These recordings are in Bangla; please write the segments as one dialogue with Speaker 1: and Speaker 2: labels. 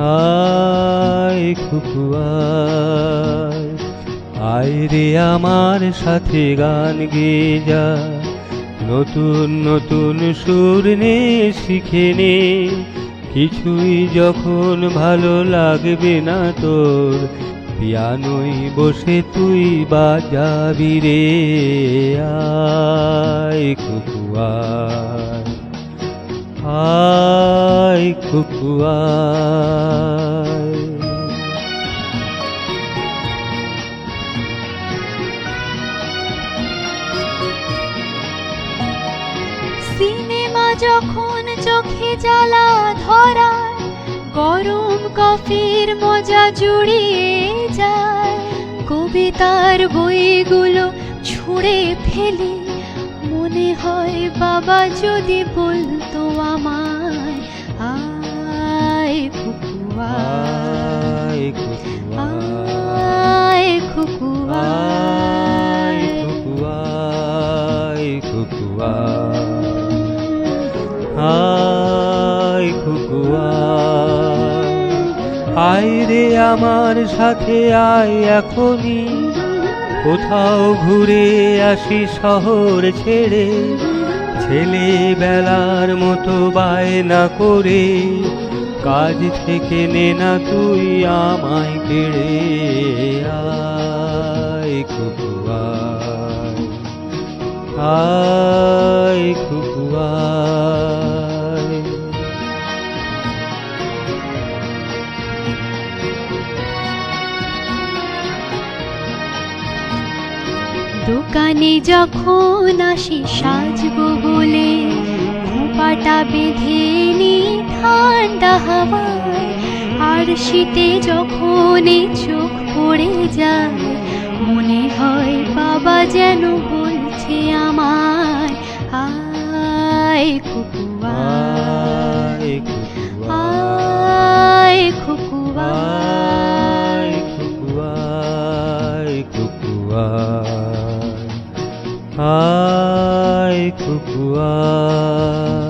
Speaker 1: আয় খুকুয়ায় আয় রে আমার সাথে গান গেয়ে। যা নতুন নতুন সুর নে, শিখে নে। কিছুই যখন ভালো লাগবে না তোর, পিয়ানোই বসে তুই বাজাবি রে। আয় খুকুয়ায় আয়
Speaker 2: সিনেমা যখন চোখে জ্বালা ধরা গরম কফির মজা জুড়িয়ে যায়। কবিতার বইগুলো ছুঁড়ে ফেলি, মনে হয় বাবা যদি বলতো আমায়। আয় খুকুয়া।
Speaker 1: আয় খুকুয়ায়
Speaker 2: আয় খুকুয়া।
Speaker 1: আয় খুকুয়ায় খুকুয়ায় আয় খুকুয়ায় আয় রে আমার সাথে আয় এখনই। কোথাও ঘুরে আসি শহর ছেড়ে। ছেলেবেলার মতো বায়না করে কাজ থেকে নে না তুই আমায় কেড়ে আয় খুকুয়ায় আয়।
Speaker 2: দোকানে যখন আসি সাজবো খোপাটা বেঁধে নি ঠান্ডা হাওয়ায়। আর শীতে যখন চোখ পড়ে যায় মনে হয় বাবা যেন বলছে আমায় আয় খুকুয়া
Speaker 1: আয়
Speaker 2: আয় খুকুয়া।
Speaker 1: আয় খুকুয়ায়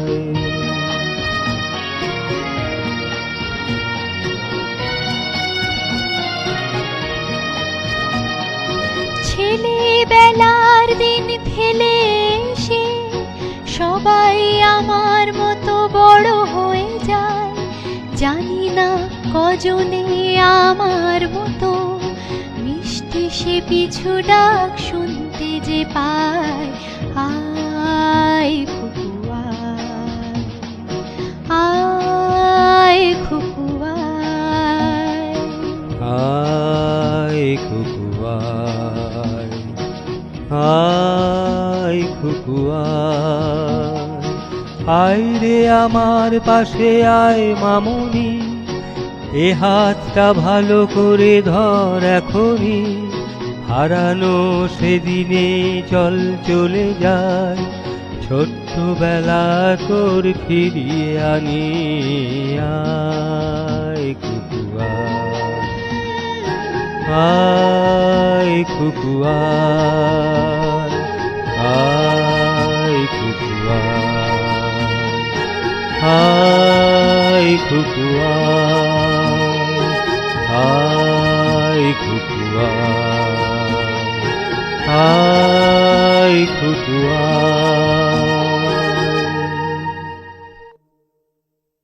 Speaker 2: ছেলেবেলার দিন ফেলে এসে সবাই আমার মতো বড় হয়ে যায়। জানি না কজনে আমার মতো মিষ্টি সে পিছু ডাক শুনতে আয়
Speaker 1: রে আমার পাশে আয় মামুনি, এ হাতটা ভালো করে ধর এখনই। হারানো সেদিনে চল চলে যায় ছোট্টবেলা তোর ফিরিয়ে আনি আয় খুকুয়ায় আয় খুকুয়ায় 体育は体育は体育は。